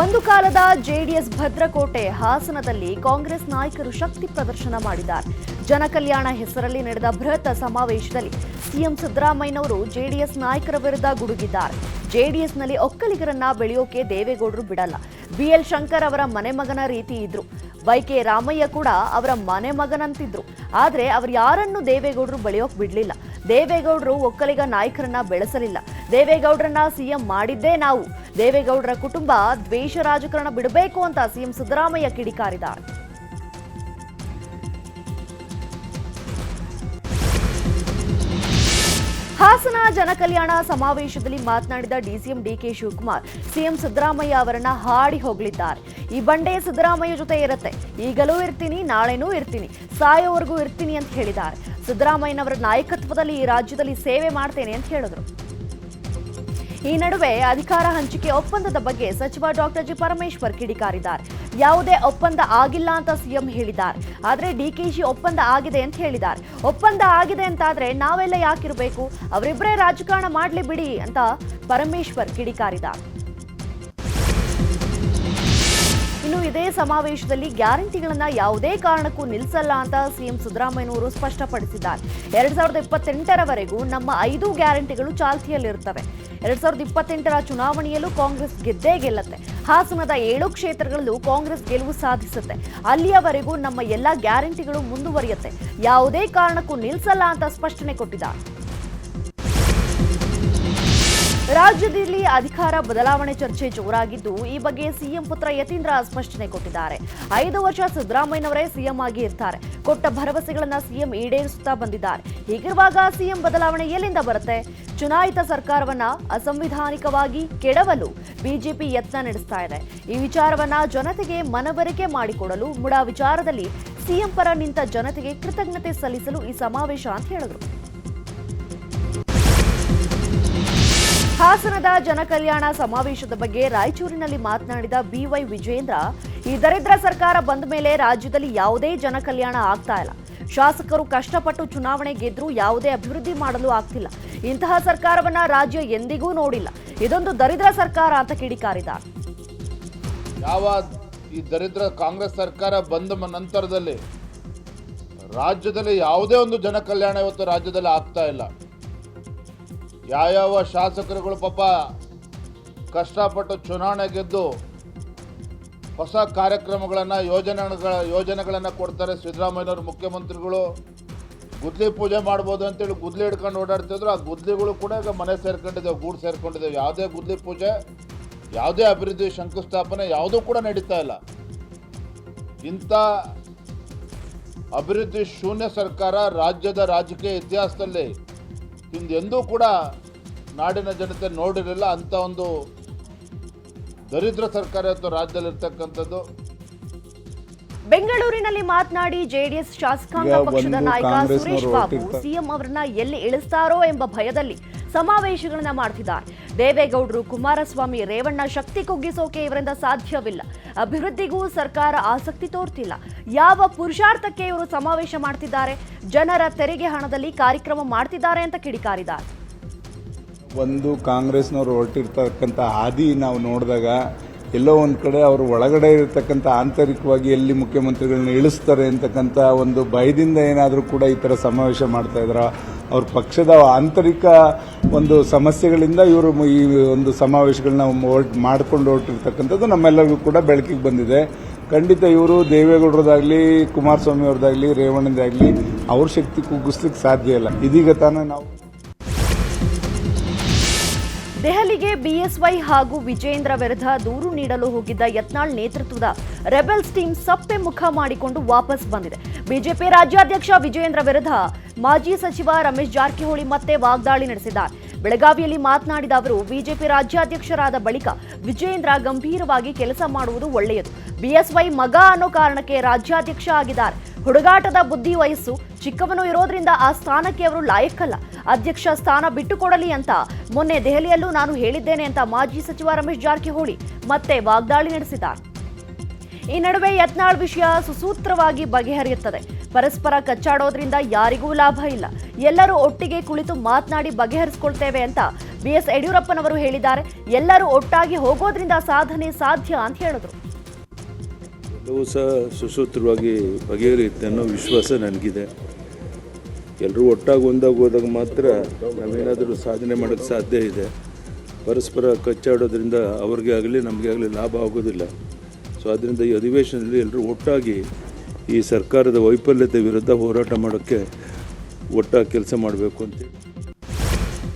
ಒಂದು ಕಾಲದ ಜೆಡಿಎಸ್ ಭದ್ರಕೋಟೆ ಹಾಸನದಲ್ಲಿ ಕಾಂಗ್ರೆಸ್ ನಾಯಕರು ಶಕ್ತಿ ಪ್ರದರ್ಶನ ಮಾಡಿದ್ದಾರೆ. ಜನಕಲ್ಯಾಣ ಹೆಸರಲ್ಲಿ ನಡೆದ ಬೃಹತ್ ಸಮಾವೇಶದಲ್ಲಿ ಸಿಎಂ ಸಿದ್ದರಾಮಯ್ಯನವರು ಜೆಡಿಎಸ್ ನಾಯಕರ ವಿರುದ್ಧ ಗುಡುಗಿದ್ದಾರೆ. ಜೆಡಿಎಸ್ನಲ್ಲಿ ಒಕ್ಕಲಿಗರನ್ನ ಬೆಳೆಯೋಕೆ ದೇವೇಗೌಡರು ಬಿಡಲ್ಲ. ಬಿಎಲ್ ಶಂಕರ್ ಅವರ ಮನೆಮಗನ ರೀತಿ ಇದ್ರು. ವೈಕೆ ರಾಮಯ್ಯ ಕೂಡ ಅವರ ಮನೆ ಮಗನಂತಿದ್ರು. ಆದರೆ ಅವ್ರು ಯಾರನ್ನು ದೇವೇಗೌಡರು ಬೆಳೆಯೋಕೆ ಬಿಡಲಿಲ್ಲ. ದೇವೇಗೌಡರು ಒಕ್ಕಲಿಗ ನಾಯಕರನ್ನ ಬೆಳೆಸಲಿಲ್ಲ. ದೇವೇಗೌಡರನ್ನ ಸಿಎಂ ಮಾಡಿದ್ದೇ ನಾವು. ದೇವೇಗೌಡರ ಕುಟುಂಬ ದ್ವೇಷ ರಾಜಕಾರಣ ಬಿಡಬೇಕು ಅಂತ ಸಿಎಂ ಸಿದ್ದರಾಮಯ್ಯ ಕಿಡಿಕಾರಿದ್ದಾರೆ. ಹಾಸನ ಜನಕಲ್ಯಾಣ ಸಮಾವೇಶದಲ್ಲಿ ಮಾತನಾಡಿದ DCM DK Shivakumar, CM Siddaramaiah ಅವರನ್ನ ಹಾಡಿ ಹೋಗಲಿದ್ದಾರೆ ಈ ಬಂಡೆ ಸಿದ್ದರಾಮಯ್ಯ ಜೊತೆ ಇರುತ್ತೆ. ಈಗಲೂ ಇರ್ತೀನಿ, ನಾಳೆನೂ ಇರ್ತೀನಿ, ಸಾಯೋವರೆಗೂ ಇರ್ತೀನಿ ಅಂತ ಹೇಳಿದ್ದಾರೆ. ಸಿದ್ದರಾಮಯ್ಯನವರ ನಾಯಕತ್ವದಲ್ಲಿ ಈ ರಾಜ್ಯದಲ್ಲಿ ಸೇವೆ ಮಾಡ್ತೇನೆ ಅಂತ ಹೇಳಿದ್ರು. ಈ ನಡುವೆ ಅಧಿಕಾರ ಹಂಚಿಕೆ ಒಪ್ಪಂದದ ಬಗ್ಗೆ ಸಚಿವ ಡಾಕ್ಟರ್ ಜಿ ಪರಮೇಶ್ವರ್ ಕಿಡಿಕಾರಿದ್ದಾರೆ. ಯಾವುದೇ ಒಪ್ಪಂದ ಆಗಿಲ್ಲ ಅಂತ ಸಿಎಂ ಹೇಳಿದ್ದಾರೆ. ಆದರೆ ಡಿಕೆಶಿ ಒಪ್ಪಂದ ಆಗಿದೆ ಅಂತ ಹೇಳಿದ್ದಾರೆ. ಒಪ್ಪಂದ ಆಗಿದೆ ಅಂತಾದ್ರೆ ನಾವೆಲ್ಲ ಯಾಕಿರಬೇಕು? ಅವರಿಬ್ಬರೇ ರಾಜಕಾರಣ ಮಾಡಲಿ ಬಿಡಿ ಅಂತ ಪರಮೇಶ್ವರ್ ಕಿಡಿಕಾರಿದ್ದಾರೆ. ಇನ್ನು ಇದೇ ಸಮಾವೇಶದಲ್ಲಿ ಗ್ಯಾರಂಟಿಗಳನ್ನ ಯಾವುದೇ ಕಾರಣಕ್ಕೂ ನಿಲ್ಲಿಸಲ್ಲ ಅಂತ ಸಿಎಂ ಸಿದ್ದರಾಮಯ್ಯನವರು ಸ್ಪಷ್ಟಪಡಿಸಿದ್ದಾರೆ. ಎರಡ್ ಸಾವಿರದ ಇಪ್ಪತ್ತೆಂಟರವರೆಗೂ ನಮ್ಮ ಐದು ಗ್ಯಾರಂಟಿಗಳು ಚಾಲ್ತಿಯಲ್ಲಿರುತ್ತವೆ. ಎರಡ್ ಸಾವಿರದ ಇಪ್ಪತ್ತೆಂಟರ ಚುನಾವಣೆಯಲ್ಲೂ ಕಾಂಗ್ರೆಸ್ ಗೆದ್ದೇ ಗೆಲ್ಲತ್ತೆ. ಹಾಸನದ ಏಳು ಕ್ಷೇತ್ರಗಳಲ್ಲೂ ಕಾಂಗ್ರೆಸ್ ಗೆಲುವು ಸಾಧಿಸುತ್ತೆ. ಅಲ್ಲಿಯವರೆಗೂ ನಮ್ಮ ಎಲ್ಲ ಗ್ಯಾರಂಟಿಗಳು ಮುಂದುವರಿಯುತ್ತೆ. ಯಾವುದೇ ಕಾರಣಕ್ಕೂ ನಿಲ್ಲಿಸಲ್ಲ ಅಂತ ಸ್ಪಷ್ಟನೆ ಕೊಟ್ಟಿದ್ದಾರೆ. ರಾಜ್ಯದಲ್ಲಿ ಅಧಿಕಾರ ಬದಲಾವಣೆ ಚರ್ಚೆ ಜೋರಾಗಿದ್ದು, ಈ ಬಗ್ಗೆ ಸಿಎಂ ಪುತ್ರ ಯತೀಂದ್ರ ಸ್ಪಷ್ಟನೆ ಕೊಟ್ಟಿದ್ದಾರೆ. ಐದು ವರ್ಷ ಸಿದ್ದರಾಮಯ್ಯನವರೇ ಸಿಎಂ ಆಗಿ ಇರ್ತಾರೆ. ಕೊಟ್ಟ ಭರವಸೆಗಳನ್ನ ಸಿಎಂ ಈಡೇರಿಸುತ್ತಾ ಬಂದಿದ್ದಾರೆ. ಹೀಗಿರುವಾಗ ಸಿಎಂ ಬದಲಾವಣೆ ಎಲ್ಲಿಂದ ಬರುತ್ತೆ? ಚುನಾಯಿತ ಸರ್ಕಾರವನ್ನ ಅಸಂವಿಧಾನಿಕವಾಗಿ ಕೆಡವಲು ಬಿಜೆಪಿ ಯತ್ನ ನಡೆಸ್ತಾ ಇದೆ. ಈ ವಿಚಾರವನ್ನ ಜನತೆಗೆ ಮನವರಿಕೆ ಮಾಡಿಕೊಡಲು ಮುಡಾ ವಿಚಾರದಲ್ಲಿ ಸಿಎಂ ಪರ ನಿಂತ ಜನತೆಗೆ ಕೃತಜ್ಞತೆ ಸಲ್ಲಿಸಲು ಈ ಸಮಾವೇಶ ಅಂತ ಹೇಳಿದ್ರು. ಹಾಸನದ ಜನಕಲ್ಯಾಣ ಸಮಾವೇಶದ ಬಗ್ಗೆ ರಾಯಚೂರಿನಲ್ಲಿ ಮಾತನಾಡಿದ ಬಿವೈ ವಿಜೇಂದ್ರ ಈ ದರಿದ್ರ ಸರ್ಕಾರ ಬಂದ ಮೇಲೆ ರಾಜ್ಯದಲ್ಲಿ ಯಾವುದೇ ಜನಕಲ್ಯಾಣ ಆಗ್ತಾ ಇಲ್ಲ. ಶಾಸಕರು ಕಷ್ಟಪಟ್ಟು ಚುನಾವಣೆ ಗೆದ್ರೂ ಯಾವುದೇ ಅಭಿವೃದ್ಧಿ ಮಾಡಲು ಆಗ್ತಿಲ್ಲ. ಇಂತಹ ಸರ್ಕಾರವನ್ನ ರಾಜ್ಯ ಎಂದಿಗೂ ನೋಡಿಲ್ಲ. ಇದೊಂದು ದರಿದ್ರ ಸರ್ಕಾರ ಅಂತ ಕಿಡಿಕಾರಿದ ಯಾವ ಈ ದರಿದ್ರ ಕಾಂಗ್ರೆಸ್ ಸರ್ಕಾರ ಬಂದ ನಂತರದಲ್ಲಿ ರಾಜ್ಯದಲ್ಲಿ ಯಾವುದೇ ಒಂದು ಜನಕಲ್ಯಾಣ ಇವತ್ತು ರಾಜ್ಯದಲ್ಲಿ ಆಗ್ತಾ ಇಲ್ಲ. ಯಾವ್ಯಾವ ಶಾಸಕರುಗಳು ಪಾಪ ಕಷ್ಟಪಟ್ಟು ಚುನಾವಣೆ ಗೆದ್ದು ಹೊಸ ಕಾರ್ಯಕ್ರಮಗಳನ್ನು, ಯೋಜನೆಗಳ, ಯೋಜನೆಗಳನ್ನು ಕೊಡ್ತಾರೆ ಸಿದ್ದರಾಮಯ್ಯನವರು, ಮುಖ್ಯಮಂತ್ರಿಗಳು. ಗುದ್ಲಿ ಪೂಜೆ ಮಾಡ್ಬೋದು ಅಂತೇಳಿ ಗುದ್ಲಿ ಹಿಡ್ಕೊಂಡು ಓಡಾಡ್ತಿದ್ರು ಆ ಗುದ್ಲಿಗಳು ಕೂಡ ಈಗ ಮನೆ ಸೇರ್ಕೊಂಡಿದ್ದೇವೆ ಗೂಡು ಸೇರ್ಕೊಂಡಿದ್ದೇವೆ ಯಾವುದೇ ಗುದ್ಲಿ ಪೂಜೆ, ಯಾವುದೇ ಅಭಿವೃದ್ಧಿ ಶಂಕುಸ್ಥಾಪನೆ ಯಾವುದೂ ಕೂಡ ನಡೀತಾ ಇಲ್ಲ. ಇಂಥ ಅಭಿವೃದ್ಧಿ ಶೂನ್ಯ ಸರ್ಕಾರ ರಾಜ್ಯದ ರಾಜಕೀಯ ಇತಿಹಾಸದಲ್ಲಿ ಹಿಂದೆಂದೂ ಕೂಡ ನಾಡಿನ ಜನತೆ ನೋಡಿರಲಿಲ್ಲ ಅಂಥ ಒಂದು ದರಿದ್ರ ಸರ್ಕಾರ ಇವತ್ತು ರಾಜ್ಯದಲ್ಲಿರ್ತಕ್ಕಂಥದ್ದು. ಬೆಂಗಳೂರಿನಲ್ಲಿ ಮಾತನಾಡಿ ಜೆಡಿಎಸ್ ಶಾಸಕಾಂಗ ಪಕ್ಷದ ನಾಯಕ ಸುರೇಶ್ ಬಾಬು. ಸಿಎಂ ಅವರನ್ನ ಎಲ್ಲಿ ಇಳಿಸ್ತಾರೋ ಎಂಬ ಭಯದಲ್ಲಿ ಸಮಾವೇಶಗಳನ್ನ ಮಾಡ್ತಿದ್ದಾರೆ. ದೇವೇಗೌಡರು ಕುಮಾರಸ್ವಾಮಿ ರೇವಣ್ಣ ಶಕ್ತಿ ಕುಗ್ಗಿಸೋಕೆ ಇವರಿಂದ ಸಾಧ್ಯವಿಲ್ಲ. ಅಭಿವೃದ್ಧಿಗೂ ಸರ್ಕಾರ ಆಸಕ್ತಿ ತೋರ್ತಿಲ್ಲ. ಯಾವ ಪುರುಷಾರ್ಥಕ್ಕೆ ಇವರು ಸಮಾವೇಶ ಮಾಡ್ತಿದ್ದಾರೆ? ಜನರ ತೆರಿಗೆ ಹಣದಲ್ಲಿ ಕಾರ್ಯಕ್ರಮ ಮಾಡ್ತಿದ್ದಾರೆ ಅಂತ ಕಿಡಿಕಾರಿದ್ದಾರೆ. ಒಂದು ಕಾಂಗ್ರೆಸ್ನವರು ಹೊರಟಿರ್ತಕ್ಕಂಥ ಹಾದಿ ನಾವು ನೋಡಿದಾಗ ಎಲ್ಲೋ ಒಂದು ಕಡೆ ಅವರು ಒಳಗಡೆ ಇರತಕ್ಕಂಥ ಆಂತರಿಕವಾಗಿ ಎಲ್ಲಿ ಮುಖ್ಯಮಂತ್ರಿಗಳನ್ನ ಇಳಿಸ್ತಾರೆ ಅಂತಕ್ಕಂಥ ಒಂದು ಭಯದಿಂದ ಏನಾದರೂ ಕೂಡ ಈ ಥರ ಸಮಾವೇಶ ಮಾಡ್ತಾ ಇದ್ರ ಅವ್ರ ಪಕ್ಷದ ಆಂತರಿಕ ಒಂದು ಸಮಸ್ಯೆಗಳಿಂದ ಇವರು ಈ ಒಂದು ಸಮಾವೇಶಗಳನ್ನ ಮಾಡ್ಕೊಂಡು ಹೊರಟಿರ್ತಕ್ಕಂಥದ್ದು ನಮ್ಮೆಲ್ಲರಿಗೂ ಕೂಡ ಬೆಳಕಿಗೆ ಬಂದಿದೆ. ಖಂಡಿತ ಇವರು ದೇವೇಗೌಡರದಾಗಲಿ, ಕುಮಾರಸ್ವಾಮಿ ಅವ್ರದ್ದಾಗಲಿ ರೇವಣ್ಣದಾಗಲಿ, ಅವ್ರ ಶಕ್ತಿ ಕುಗ್ಗಿಸ್ಲಿಕ್ಕೆ ಸಾಧ್ಯ ಇಲ್ಲ. ಇದೀಗ ತಾನೇ ನಾವು ದೆಹಲಿಗೆ ಬಿಎಸ್ವೈ ಹಾಗೂ ವಿಜೇಂದ್ರ ವಿರುದ್ಧ ದೂರು ನೀಡಲು ಹೋಗಿದ್ದ ಯತ್ನಾಳ್ ನೇತೃತ್ವದ ರೆಬೆಲ್ಸ್ ಟೀಮ್ ಸಪ್ಪೆ ಮುಖ ಮಾಡಿಕೊಂಡು ವಾಪಸ್ ಬಂದಿದೆ. ಬಿಜೆಪಿ ರಾಜ್ಯಾಧ್ಯಕ್ಷ ವಿಜೇಂದ್ರ ವಿರುದ್ಧ ಮಾಜಿ ಸಚಿವ ರಮೇಶ್ ಜಾರಕಿಹೊಳಿ ಮತ್ತೆ ವಾಗ್ದಾಳಿ ನಡೆಸಿದ್ದಾರೆ. ಬೆಳಗಾವಿಯಲ್ಲಿ ಮಾತನಾಡಿದ ಅವರು, ಬಿಜೆಪಿ ರಾಜ್ಯಾಧ್ಯಕ್ಷರಾದ ಬಳಿಕ ವಿಜೇಂದ್ರ ಗಂಭೀರವಾಗಿ ಕೆಲಸ ಮಾಡುವುದು ಒಳ್ಳೆಯದು. ಬಿಎಸ್ವೈ ಮಗ ಅನ್ನೋ ಕಾರಣಕ್ಕೆ ರಾಜ್ಯಾಧ್ಯಕ್ಷ ಆಗಿದ್ದಾರೆ. ಹುಡುಗಾಟದ ಬುದ್ಧಿ ವಯಸ್ಸು, ಚಿಕ್ಕವನು ಇರೋದ್ರಿಂದ ಆ ಸ್ಥಾನಕ್ಕೆ ಅವರು ಲಾಯಕ್ಕಲ್ಲ. ಅಧ್ಯಕ್ಷ ಸ್ಥಾನ ಬಿಟ್ಟುಕೊಡಲಿ ಅಂತ ಮೊನ್ನೆ ದೆಹಲಿಯಲ್ಲೂ ನಾನು ಹೇಳಿದ್ದೇನೆ ಅಂತ ಮಾಜಿ ಸಚಿವ ರಮೇಶ್ ಜಾರಕಿಹೊಳಿ ಮತ್ತೆ ವಾಗ್ದಾಳಿ ನಡೆಸಿದ್ದಾರೆ. ಈ ನಡುವೆ ಯತ್ನಾಳ್ ವಿಷಯ ಸುಸೂತ್ರವಾಗಿ ಬಗೆಹರಿಯುತ್ತದೆ. ಪರಸ್ಪರ ಕಚ್ಚಾಡೋದ್ರಿಂದ ಯಾರಿಗೂ ಲಾಭ ಇಲ್ಲ. ಎಲ್ಲರೂ ಒಟ್ಟಿಗೆ ಕುಳಿತು ಮಾತನಾಡಿ ಬಗೆಹರಿಸಿಕೊಳ್ತೇವೆ ಅಂತ ಬಿ ಎಸ್ ಯಡಿಯೂರಪ್ಪನವರು ಹೇಳಿದ್ದಾರೆ. ಎಲ್ಲರೂ ಒಟ್ಟಾಗಿ ಹೋಗೋದ್ರಿಂದ ಸಾಧನೆ ಸಾಧ್ಯ ಅಂತ ಹೇಳಿದ್ರು. ಎಲ್ಲವೂ ಸಹ ಸುಸೂತ್ರವಾಗಿ ಬಗೆಹರಿಯುತ್ತೆ ಅನ್ನೋ ವಿಶ್ವಾಸ ನನಗಿದೆ. ಎಲ್ಲರೂ ಒಟ್ಟಾಗಿ ಒಂದಾಗಿ ಹೋದಾಗ ಮಾತ್ರ ನಾವೇನಾದರೂ ಸಾಧನೆ ಮಾಡೋಕ್ಕೆ ಸಾಧ್ಯ ಇದೆ. ಪರಸ್ಪರ ಕಚ್ಚಾಡೋದ್ರಿಂದ ಅವ್ರಿಗೆ ಆಗಲಿ ನಮಗೆ ಆಗಲಿ ಲಾಭ ಆಗೋದಿಲ್ಲ. ಸೊ ಅದರಿಂದ ಈ ಅಧಿವೇಶನದಲ್ಲಿ ಎಲ್ಲರೂ ಒಟ್ಟಾಗಿ ಈ ಸರ್ಕಾರದ ವೈಫಲ್ಯತೆ ವಿರುದ್ಧ ಹೋರಾಟ ಮಾಡೋಕ್ಕೆ ಒಟ್ಟಾಗಿ ಕೆಲಸ ಮಾಡಬೇಕು ಅಂತೇಳಿ